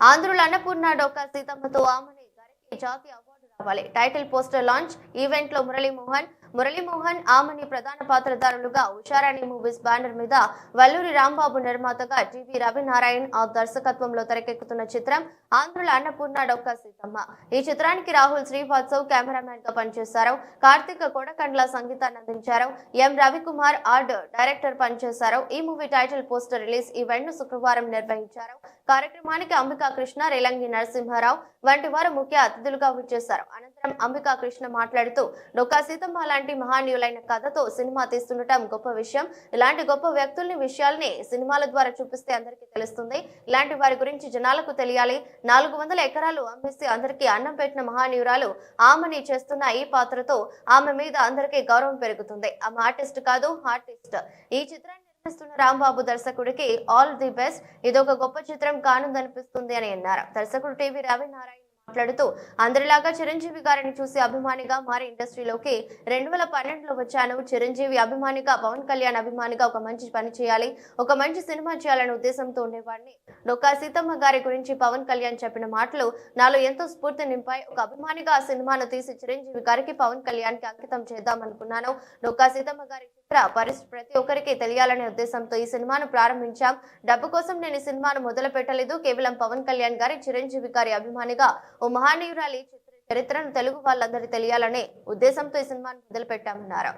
ఆంధ్రుల అన్నపూర్ణ డొక్కా సీతమ్మతో ఆమెని గారికి జాతీయ అవార్డు రావాలి. టైటిల్ పోస్టర్ లాంచ్ ఈవెంట్లో మురళీమోహన్ మురళీమోహన్ ఆమని ప్రధాన పాత్రధారులుగా ఉషారాణి మూవీస్ బ్యానర్ మీద వల్లూరి రాంబాబు నిర్మాతగా టివి రవినారాయణ్ ఆ దర్శకత్వంలో తెరకెక్కుతున్న చిత్రం ఆంధ్రుల అన్నపూర్ణ డొక్క సీతమ్మ. ఈ చిత్రానికి రాహుల్ శ్రీవాత్సవ్ కెమెరామెన్గా పనిచేశారు. కార్తీక కొడకండ్ల సంగీతాన్ని అందించారు ఎం రవికుమార్ ఆర్డ్ డైరెక్టర్ పనిచేశారు. ఈ మూవీ టైటిల్ పోస్టర్ రిలీజ్ ఈవెంట్ను శుక్రవారం నిర్వహించారు. కార్యక్రమానికి అంబికా కృష్ణ రేలంగి నరసింహారావు వంటి వారు ముఖ్య అతిథులుగా విచ్చేశారు. అనంతరం అంబికా కృష్ణ మాట్లాడుతూ డొక్కా సీతమ్మ లాంటి మహానీయులైన కథతో సినిమా తీస్తుండటం గొప్ప విషయం. ఇలాంటి గొప్ప వ్యక్తుల్ని విషయాల్ని సినిమాల ద్వారా చూపిస్తే అందరికీ తెలుస్తుంది. ఇలాంటి వారి గురించి జనాలకు తెలియాలి. నాలుగు వందల ఎకరాలు అమ్మేసి అందరికీ అన్నం పెట్టిన మహానీయురాలు ఆమెని చేస్తున్న ఈ పాత్రతో ఆమె మీద అందరికీ గౌరవం పెరుగుతుంది. ఆమె ఆర్టిస్ట్ కాదు ఆర్టిస్ట్. ఈ చిత్రాన్ని నిర్మిస్తున్న రాంబాబు దర్శకుడికి ఆల్ ది బెస్ట్. ఇదొక గొప్ప చిత్రం కానుందనిపిస్తుంది అని అన్నారు. దర్శకుడు టీవీ రవినారాయణ మాట్లాడుతూ అందరిలాగా చిరంజీవి గారిని చూసి అభిమానిగా మారి ఇండస్ట్రీలోకి రెండు వేల పన్నెండులో వచ్చాను. చిరంజీవి అభిమానిగా పవన్ కళ్యాణ్ అభిమానిగా ఒక మంచి పని చేయాలి ఒక మంచి సినిమా చేయాలనే ఉద్దేశంతో ఉండేవాడిని. డొక్కా సీతమ్మ గారి గురించి పవన్ కళ్యాణ్ చెప్పిన మాటలు నాలో ఎంతో స్ఫూర్తి నింపాయి. ఒక అభిమానిగా ఆ సినిమాను తీసి చిరంజీవి గారికి పవన్ కళ్యాణ్కి అంకితం చేద్దాం అనుకున్నాను డొక్కా సీతమ్మ గారి పరిస్థితి ప్రతి ఒక్కరికి తెలియాలనే ఉద్దేశంతో ఈ సినిమాను ప్రారంభించాం. డబ్బు కోసం నేను ఈ సినిమాను మొదలు పెట్టలేదు కేవలం పవన్ కళ్యాణ్ గారి చిరంజీవి గారి అభిమానిగా ఓ మహానీయురాలి చరిత్రను తెలుగు వాళ్ళందరూ తెలియాలనే ఉద్దేశంతో ఈ సినిమాను మొదలు పెట్టామన్నారు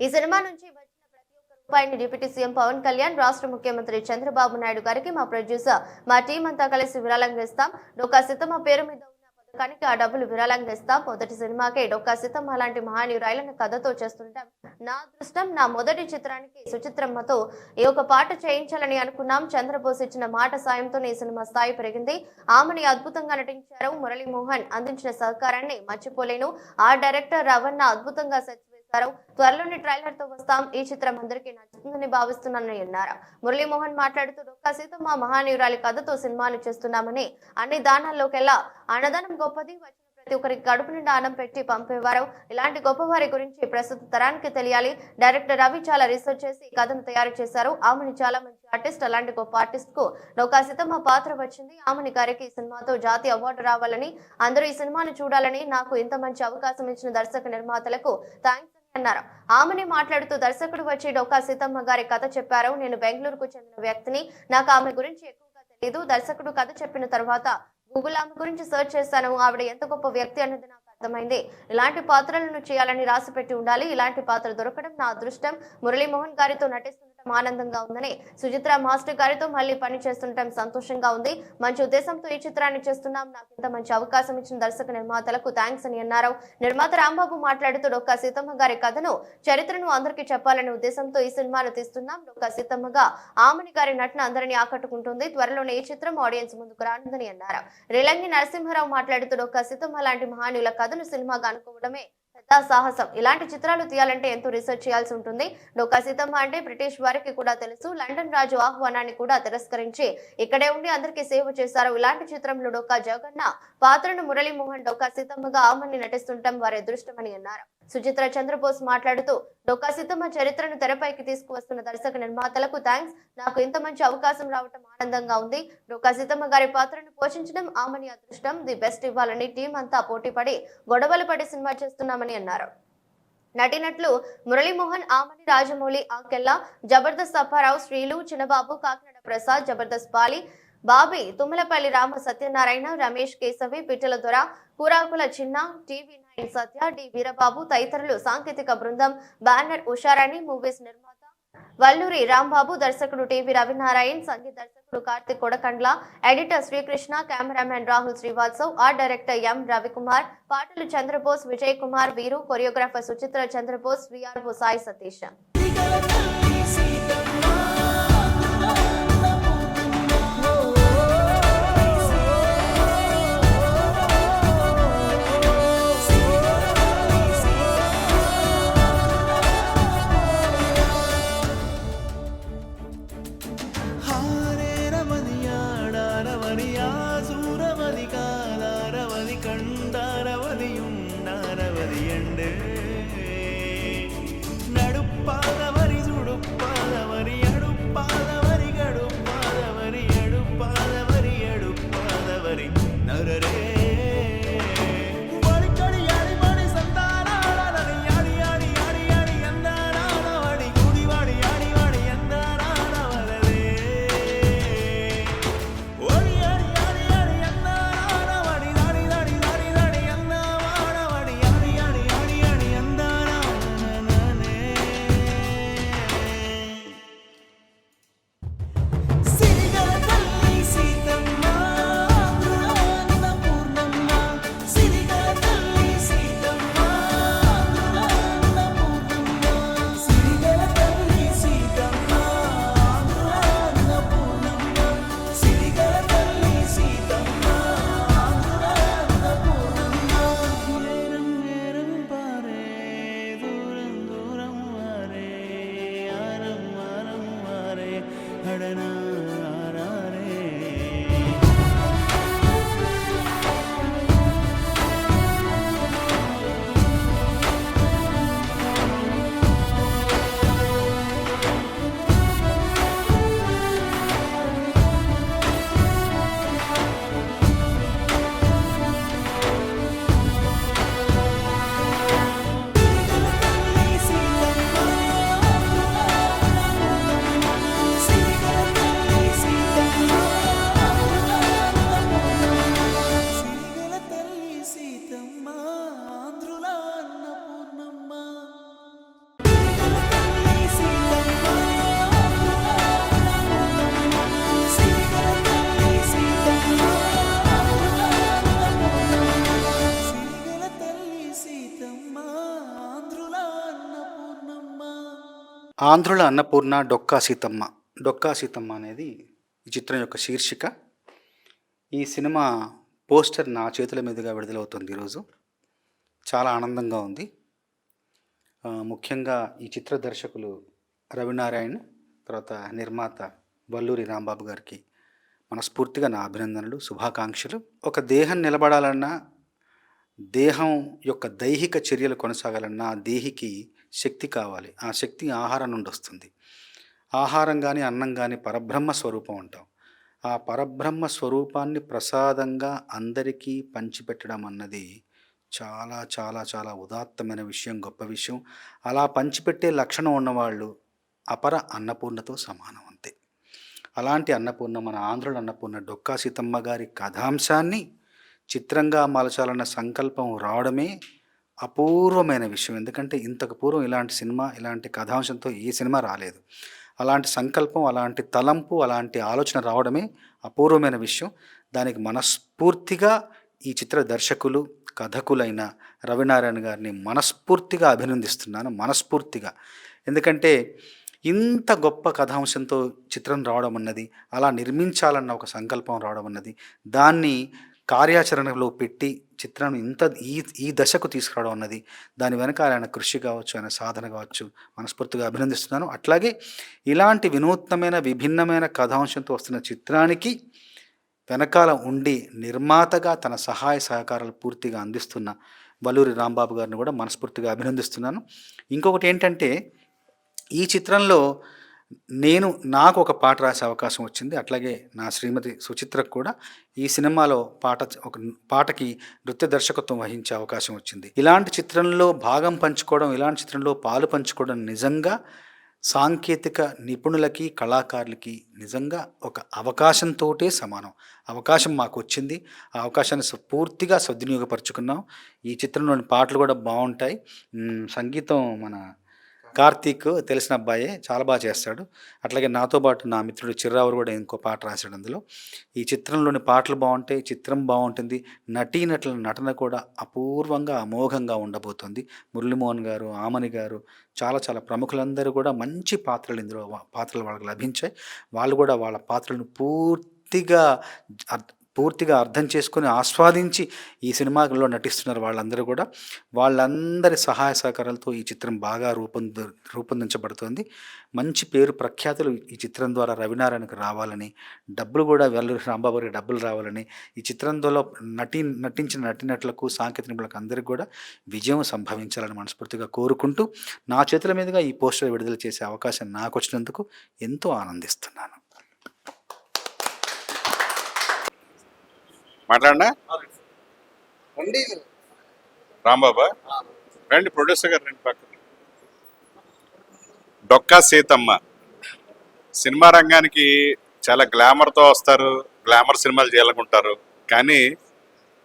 ఈ సినిమా నుంచి వచ్చిన ప్రతి ఒక్క రూపాయిని డిప్యూటీ సీఎం పవన్ కళ్యాణ్ రాష్ట్ర ముఖ్యమంత్రి చంద్రబాబు నాయుడు గారికి మా ప్రొడ్యూసర్ మా టీం అంతా కలిసి విరాళంగా ఇస్తాం డొక్కా మా పేరు మీద కనుక ఆ డబ్బులు విరాళంగా ఇస్తాం మొదటి సినిమాకే. డొక్కా సీతమ్మ లాంటి మహానీయురాయలను కథతో చేస్తుంటాం నా అదృష్టం నా మొదటి చిత్రానికి సుచిత్రమ్మతో ఈ ఒక పాట చేయించాలని అనుకున్నాం. చంద్రబోస్ ఇచ్చిన మాట సాయంతో ఈ సినిమా స్థాయి పెరిగింది. ఆమెని అద్భుతంగా నటించారు మురళీమోహన్. అందించిన సహకారాన్ని మర్చిపోలేను. ఆ డైరెక్టర్ రవణ అద్భుతంగా సెట్ చేశారు. త్వరలోనే ట్రైలర్తో వస్తాం. ఈ చిత్రం అందరికీ నచ్చుతుందని భావిస్తున్నానని అన్నారు. మురళీమోహన్ మాట్లాడుతూ డొక్కా సీతమ్మ మహానీయురాలి కథతో సినిమాను చేస్తున్నామని అన్ని దానాల్లోకెల్లా అన్నదానం గొప్పది. వచ్చిన ప్రతి ఒక్కరికి కడుపు నిండా అన్నం పెట్టి పంపేవారు. ఇలాంటి గొప్ప వారి గురించి ప్రస్తుత తరానికి తెలియాలి. డైరెక్టర్ రవి చాలా రీసెర్చ్ చేసి ఈ కథను తయారు చేశారు. ఆమెని చాలా మంచి ఆర్టిస్ట్ అలాంటి గొప్ప ఆర్టిస్ట్కు నౌకా సీతమ్మ పాత్ర వచ్చింది. ఆమెని గారికి ఈ సినిమాతో జాతీయ అవార్డు రావాలని అందరూ ఈ సినిమాను చూడాలని నాకు ఇంత మంచి అవకాశం ఇచ్చిన దర్శక నిర్మాతలకు థ్యాంక్స్ అన్నారు. ఆమెని మాట్లాడుతూ దర్శకుడు వచ్చి డొక్కా సీతమ్మ గారి కథ చెప్పారు. నేను బెంగళూరుకు చెందిన వ్యక్తిని. నాకు ఆమె గురించి ఎక్కువగా తెలియదు దర్శకుడు కథ చెప్పిన తర్వాత గూగుల్ ఆమె గురించి సెర్చ్ చేశాను. ఆవిడ ఎంత గొప్ప వ్యక్తి అన్నది నాకు అర్థమైంది. ఇలాంటి పాత్రలను చేయాలని రాసి పెట్టి ఉండాలి. ఇలాంటి పాత్ర దొరకడం నా అదృష్టం. మురళీమోహన్ గారితో నటిస్తున్న ఆనందంగా ఉందని సుచిత్ర మాస్టర్ గారితో మళ్ళీ పని చేస్తుండటం సంతోషంగా ఉంది. మంచి ఉద్దేశంతో ఈ చిత్రాన్ని చేస్తున్నాం. నాకు ఇంత మంచి అవకాశం ఇచ్చిన దర్శక నిర్మాతలకు థ్యాంక్స్ అని అన్నారు. నిర్మాత రాంబాబు మాట్లాడుతూ డొక్కా సీతమ్మ గారి కథను చరిత్రను అందరికీ చెప్పాలనే ఉద్దేశంతో ఈ సినిమాను తీస్తున్నాం. డొక్కా సీతమ్మగా ఆమెని గారి నటన అందరినీ ఆకట్టుకుంటుంది. త్వరలోనే ఈ చిత్రం ఆడియన్స్ ముందుకు రానుందని అన్నారు. రేలంగి నరసింహారావు మాట్లాడుతూ డొక్కా సీతమ్మ లాంటి మహానీయుల కథను సినిమాగా అనుకోవడమే పెద్ద సాహసం. ఇలాంటి చిత్రాలు తీయాలంటే ఎంతో రీసెర్చ్ చేయాల్సి ఉంటుంది. డొక్కా సీతమ్మ అంటే బ్రిటిష్ వారికి కూడా తెలుసు. లండన్ రాజు ఆహ్వానాన్ని కూడా తిరస్కరించి ఇక్కడే ఉండి అందరికీ సేవ చేశారు. ఇలాంటి చిత్రంలో డొక్కా జగన్న పాత్రను మురళీమోహన్ డొక్కా సీతమ్మగా ఆమెని నటిస్తుండటం వారి అదృష్టమని అన్నారు. సుచిత్ర చంద్రబోస్ మాట్లాడుతూ డొక్కా సిద్ధమ్మ చరిత్రను తెరపైకి తీసుకువస్తున్న దర్శక నిర్మాతలకు థ్యాంక్స్ నాకు ఇంత మంచి అవకాశం రావటం ఆనందంగా ఉంది. డొక్కా సిద్ధమ్మ గారి పాత్రను పోషించడం ఆమెని అదృష్టం. ది బెస్ట్ ఇవ్వాలని టీం అంతా పోటీపడి గొడవలు పడి సినిమా చేస్తున్నామని అన్నారు. నటినట్లు Muralimohan Aamani Rajamouli Akella Jabardasth Apparao Srilu Chinnababu Kakinada Prasad Jabardasth Bali Bobby Tummalapalli Rama Satyanarayana Ramesh Keshavi Pittala Dora Kurakula Chinna TV nine Satya D Veerababu తదితరులు సాంకేతిక బృందం బ్యానర్ ఉషారాణి మూవీస్ నిర్మాత వల్లూరి రాంబాబు దర్శకుడు టీవీ రవినారాయణ్ సంగీత దర్శకుడు Karthik Kodakandla editor Srikrishna cameraman Rahul Srivatsav art director M Ravikumar పాటలు Chandrabose Vijay Kumar Veeru choreographer Suchitra Chandrabose VRO Sai Satish. மனது என்று நடுப்பாத ఆంధ్రుల అన్నపూర్ణ డొక్కా సీతమ్మ. డొక్కా సీతమ్మ అనేది ఈ చిత్రం యొక్క శీర్షిక. ఈ సినిమా పోస్టర్ నా చేతుల మీదుగా విడుదలవుతుంది ఈరోజు. చాలా ఆనందంగా ఉంది. ముఖ్యంగా ఈ చిత్ర దర్శకులు రవినారాయణ్ తర్వాత నిర్మాత వల్లూరి రాంబాబు గారికి మనస్ఫూర్తిగా నా అభినందనలు శుభాకాంక్షలు. ఒక దేహం నిలబడాలన్నా దేహం యొక్క దైహిక చర్యలు కొనసాగాలన్నా దేహికి శక్తి కావాలి. ఆ శక్తి ఆహారం నుండి వస్తుంది. ఆహారం కానీ అన్నం కానీ పరబ్రహ్మ స్వరూపం అంటాం. ఆ పరబ్రహ్మ స్వరూపాన్ని ప్రసాదంగా అందరికీ పంచిపెట్టడం అన్నది చాలా చాలా చాలా ఉదాత్తమైన విషయం గొప్ప విషయం. అలా పంచిపెట్టే లక్షణం ఉన్నవాళ్ళు అపర అన్నపూర్ణతో సమానం అంతే. అలాంటి అన్నపూర్ణ మన ఆంధ్రుల అన్నపూర్ణ డొక్కా సీతమ్మ గారి కథాంశాన్ని చిత్రంగా మలచాలన్న సంకల్పం రావడమే అపూర్వమైన విషయం. ఎందుకంటే ఇంతకు పూర్వం ఇలాంటి సినిమా ఇలాంటి కథాంశంతో ఏ సినిమా రాలేదు. అలాంటి సంకల్పం అలాంటి తలంపు అలాంటి ఆలోచన రావడమే అపూర్వమైన విషయం. దానికి మనస్ఫూర్తిగా ఈ చిత్ర దర్శకులు కథకులైన రవినారాయణ గారిని మనస్ఫూర్తిగా అభినందిస్తున్నాను. మనస్ఫూర్తిగా. ఎందుకంటే ఇంత గొప్ప కథాంశంతో చిత్రం రావడం అన్నది అలా నిర్మించాలన్న ఒక సంకల్పం రావడం అన్నది దాన్ని కార్యాచరణలో పెట్టి చిత్రం ఇంత ఈ ఈ దశకు తీసుకురావడం అన్నది దాని వెనక ఆయన కృషి కావచ్చు ఆయన సాధన కావచ్చు మనస్ఫూర్తిగా అభినందిస్తున్నాను. అట్లాగే ఇలాంటి వినూత్నమైన విభిన్నమైన కథాంశంతో వస్తున్న చిత్రానికి వెనకాల ఉండి నిర్మాతగా తన సహాయ సహకారాలు పూర్తిగా అందిస్తున్న వల్లూరి రాంబాబు గారిని కూడా మనస్ఫూర్తిగా అభినందిస్తున్నాను. ఇంకొకటి ఏంటంటే ఈ చిత్రంలో నేను నాకు ఒక పాట రాసే అవకాశం వచ్చింది. అట్లాగే నా శ్రీమతి సుచిత్రకు కూడా ఈ సినిమాలో పాట ఒక పాటకి నృత్య దర్శకత్వం వహించే అవకాశం వచ్చింది. ఇలాంటి చిత్రంలో భాగం పంచుకోవడం ఇలాంటి చిత్రంలో పాలు పంచుకోవడం నిజంగా సాంకేతిక నిపుణులకి కళాకారులకి నిజంగా ఒక అవకాశంతోటే సమానం. అవకాశం మాకు వచ్చింది. ఆ అవకాశాన్ని స- పూర్తిగా సద్వినియోగపరుచుకున్నాం. ఈ చిత్రంలోని పాటలు కూడా బాగుంటాయి. సంగీతం మన కార్తీక్ తెలిసిన అబ్బాయే చాలా బాగా చేస్తాడు. అట్లాగే నాతో పాటు నా మిత్రుడు చిర్రావు కూడా ఇంకో పాట రాశాడు అందులో. ఈ చిత్రంలోని పాటలు బాగుంటాయి చిత్రం బాగుంటుంది నటీనటుల నటన కూడా అపూర్వంగా అమోఘంగా ఉండబోతుంది. మురళీమోహన్ గారు ఆమని గారు చాలా చాలా ప్రముఖులందరూ కూడా మంచి పాత్రలు ఇందులో పాత్రలు వాళ్ళకి లభించాయి. వాళ్ళు కూడా వాళ్ళ పాత్రలను పూర్తిగా పూర్తిగా అర్థం చేసుకొని ఆస్వాదించి ఈ సినిమాలో నటిస్తున్నారు వాళ్ళందరూ కూడా. వాళ్ళందరి సహాయ సహకారాలతో ఈ చిత్రం బాగా రూపొంద రూపొందించబడుతుంది. మంచి పేరు ప్రఖ్యాతులు ఈ చిత్రం ద్వారా రవినారాయణకు రావాలని డబ్బులు కూడా వెళ్ళరు రాంబాబుకి డబ్బులు రావాలని ఈ చిత్రంలో నటి నటించిన నటినట్లకు సాంకేతిక నిపుణులకు అందరికీ కూడా విజయం సంభవించాలని మనస్ఫూర్తిగా కోరుకుంటూ నా చేతుల మీదుగా ఈ పోస్టర్ విడుదల చేసే అవకాశం నాకు వచ్చినందుకు ఎంతో ఆనందిస్తున్నాను. మాట్లాడినా? రాంబాబా రండి ప్రొడ్యూసర్ గారు రండి పక్కన డొక్కా సీతమ్మ. సినిమా రంగానికి చాలా గ్లామర్తో వస్తారు గ్లామర్ సినిమాలు చేయాలనుకుంటారు. కానీ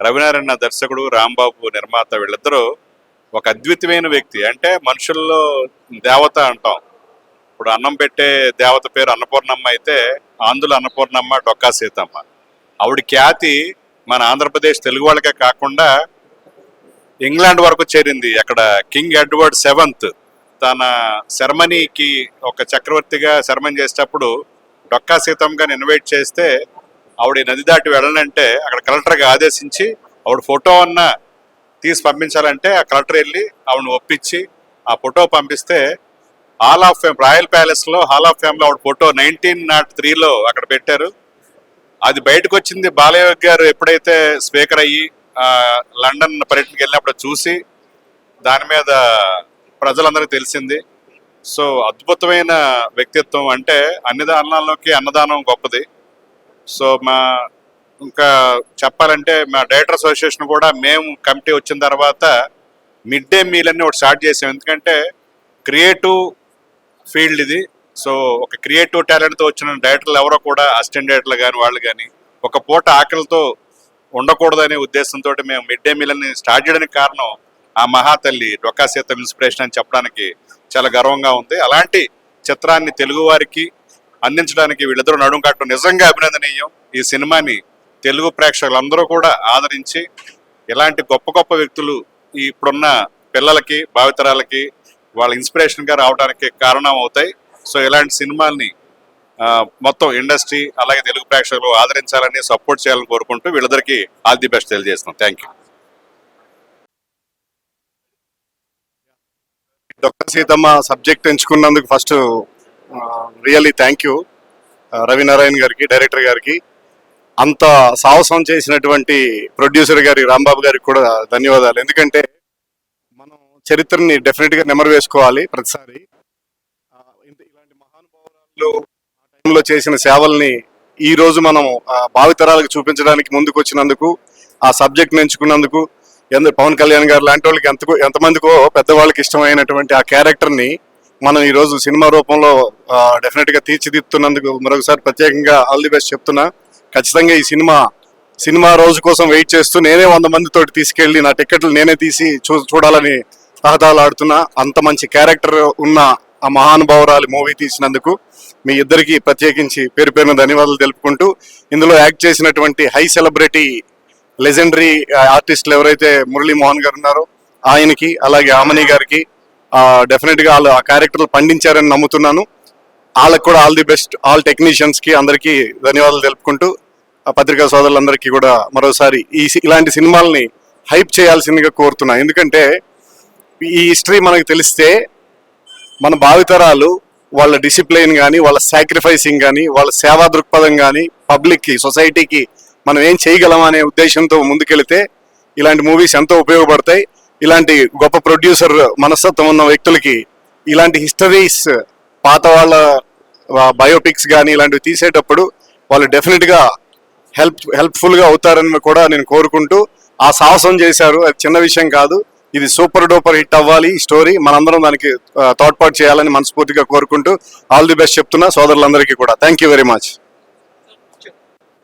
రవినారాయణ దర్శకుడు రాంబాబు నిర్మాత వీళ్ళిద్దరూ ఒక అద్వితీయమైన వ్యక్తి. అంటే మనుషుల్లో దేవత అంటాం. ఇప్పుడు అన్నం పెట్టే దేవత పేరు అన్నపూర్ణమ్మ అయితే ఆంధ్రుల అన్నపూర్ణమ్మ డొక్కా సీతమ్మ. ఆవిడ ఖ్యాతి మన ఆంధ్రప్రదేశ్ తెలుగు వాళ్ళకే కాకుండా ఇంగ్లాండ్ వరకు చేరింది. అక్కడ కింగ్ ఎడ్వర్డ్ సెవెంత్ తన సెరమనీకి ఒక చక్రవర్తిగా సెరమనీ చేసేటప్పుడు డొక్కా సీతమ్మ గారిని ఇన్వైట్ చేస్తే ఆవిడ నది దాటి వెళ్ళనంటే అక్కడ కలెక్టర్గా ఆదేశించి ఆవిడ ఫోటో అన్న తీసి పంపించాలంటే ఆ కలెక్టర్ వెళ్ళి ఆవిడని ఒప్పించి ఆ ఫోటో పంపిస్తే హాల్ ఆఫ్ ఫేమ్ రాయల్ ప్యాలెస్లో హాల్ ఆఫ్ ఫేమ్లో ఆవిడ ఫోటో నైన్టీన్ నాట్ త్రీలో అక్కడ పెట్టారు. అది బయటకు వచ్చింది బాలయ్య గారు ఎప్పుడైతే స్పీకర్ అయ్యి లండన్ పర్యటనకి వెళ్ళినప్పుడు చూసి దాని మీద ప్రజలందరికీ తెలిసింది. సో అద్భుతమైన వ్యక్తిత్వం అంటే అన్ని దానాల్లోకి అన్నదానం గొప్పది. సో మా ఇంకా చెప్పాలంటే మా డైరెక్టర్ అసోసియేషన్ కూడా మేము కమిటీ వచ్చిన తర్వాత మిడ్ డే మీల్ అన్ని ఒకటి స్టార్ట్ చేసాం. ఎందుకంటే క్రియేటివ్ ఫీల్డ్ ఇది. సో ఒక క్రియేటివ్ టాలెంట్తో వచ్చిన డైరెక్టర్లు ఎవరో కూడా అసిస్టెంట్ డైరెక్టర్లు కానీ వాళ్ళు కానీ ఒక పూట ఆకలితో ఉండకూడదనే ఉద్దేశంతో మేము మిడ్ డే మీల్ని స్టార్ట్ చేయడానికి కారణం ఆ మహాతల్లి డొక్కా సీతం ఇన్స్పిరేషన్ అని చెప్పడానికి చాలా గర్వంగా ఉంది. అలాంటి చిత్రాన్ని తెలుగు వారికి అందించడానికి వీళ్ళిద్దరూ నడుం కట్టడం నిజంగా అభినందనీయం. ఈ సినిమాని తెలుగు ప్రేక్షకులందరూ కూడా ఆదరించి ఇలాంటి గొప్ప గొప్ప వ్యక్తులు ఇప్పుడున్న పిల్లలకి భావితరాలకి వాళ్ళ ఇన్స్పిరేషన్గా రావడానికి కారణం అవుతాయి. సో ఇలాంటి సినిమాల్ని మొత్తం ఇండస్ట్రీ అలాగే తెలుగు ప్రేక్షకులు ఆదరించాలని సపోర్ట్ చేయాలని కోరుకుంటూ వీళ్ళిద్దరికీ ఆల్ ది బెస్ట్ తెలియజేస్తున్నాం. Thank you. Doctor Seethamma subject ఎంచుకున్నందుకు first really thank you Ravinarayana గారికి డైరెక్టర్ గారికి. అంత సాహసం చేసినటువంటి ప్రొడ్యూసర్ గారి రాంబాబు గారికి కూడా ధన్యవాదాలు. ఎందుకంటే మనం చరిత్రని డెఫినెట్గా నెమరు వేసుకోవాలి ప్రతిసారి. మహానుభావులు చేసిన సేవల్ని ఈ రోజు మనం భావితరాలకు చూపించడానికి ముందుకు వచ్చినందుకు ఆ సబ్జెక్ట్ ఎంచుకున్నందుకు ఎందుకు పవన్ కళ్యాణ్ గారు లాంటి వాళ్ళకి ఎంత ఎంతమందికో పెద్దవాళ్ళకి ఇష్టమైనటువంటి ఆ క్యారెక్టర్ని మనం ఈరోజు సినిమా రూపంలో డెఫినెట్గా తీర్చిదిద్దుతున్నందుకు మరొకసారి ప్రత్యేకంగా ఆల్ ది బెస్ట్ చెప్తున్నా. ఖచ్చితంగా ఈ సినిమా సినిమా రోజు కోసం వెయిట్ చేస్తూ నేనే వంద మందితో తీసుకెళ్ళి నా టికెట్లు నేనే తీసి చూ చూడాలని తహతాలాడుతున్నా అంత మంచి క్యారెక్టర్ ఉన్న ఆ మహానుభావురాలి మూవీ తీసినందుకు మీ ఇద్దరికి ప్రత్యేకించి పేరు పేరున ధన్యవాదాలు తెలుపుకుంటూ ఇందులో యాక్ట్ చేసినటువంటి హై సెలబ్రిటీ లెజెండరీ ఆర్టిస్టులు ఎవరైతే మురళీ మోహన్ గారు ఉన్నారో ఆయనకి అలాగే ఆమని గారికి డెఫినెట్గా వాళ్ళు ఆ క్యారెక్టర్లు పండించారని నమ్ముతున్నాను. వాళ్ళకి కూడా ఆల్ ది బెస్ట్ ఆల్ టెక్నీషియన్స్కి అందరికీ ధన్యవాదాలు తెలుపుకుంటూ ఆ పత్రికా సోదరులందరికీ కూడా మరోసారి ఈ సి- ఇలాంటి సినిమాల్ని హైప్ చేయాల్సిందిగా కోరుతున్నా. ఎందుకంటే ఈ హిస్టరీ మనకు తెలిస్తే మన భావితరాలు వాళ్ళ డిసిప్లైన్ కానీ వాళ్ళ సాక్రిఫైసింగ్ కానీ వాళ్ళ సేవా దృక్పథం కానీ పబ్లిక్కి సొసైటీకి మనం ఏం చేయగలం అనే ఉద్దేశంతో ముందుకెళితే ఇలాంటి మూవీస్ ఎంతో ఉపయోగపడతాయి. ఇలాంటి గొప్ప ప్రొడ్యూసర్ మనస్తత్వం ఉన్న వ్యక్తులకి ఇలాంటి హిస్టరీస్ పాత వాళ్ళ బయోపిక్స్ కానీ ఇలాంటివి తీసేటప్పుడు వాళ్ళు డెఫినెట్గా హెల్ప్ హెల్ప్ఫుల్గా అవుతారని కూడా నేను కోరుకుంటూ ఆ సాహసం చేశారు. అది చిన్న విషయం కాదు. ఇది సూపర్ డూపర్ హిట్ అవ్వాలి ఈ స్టోరీ. మనందరం దానికి తోడ్పాటు చేయాలని మనస్ఫూర్తిగా కోరుకుంటూ ఆల్ ది బెస్ట్ చెప్తున్నా సోదరులందరికీ కూడా. Thank you very much.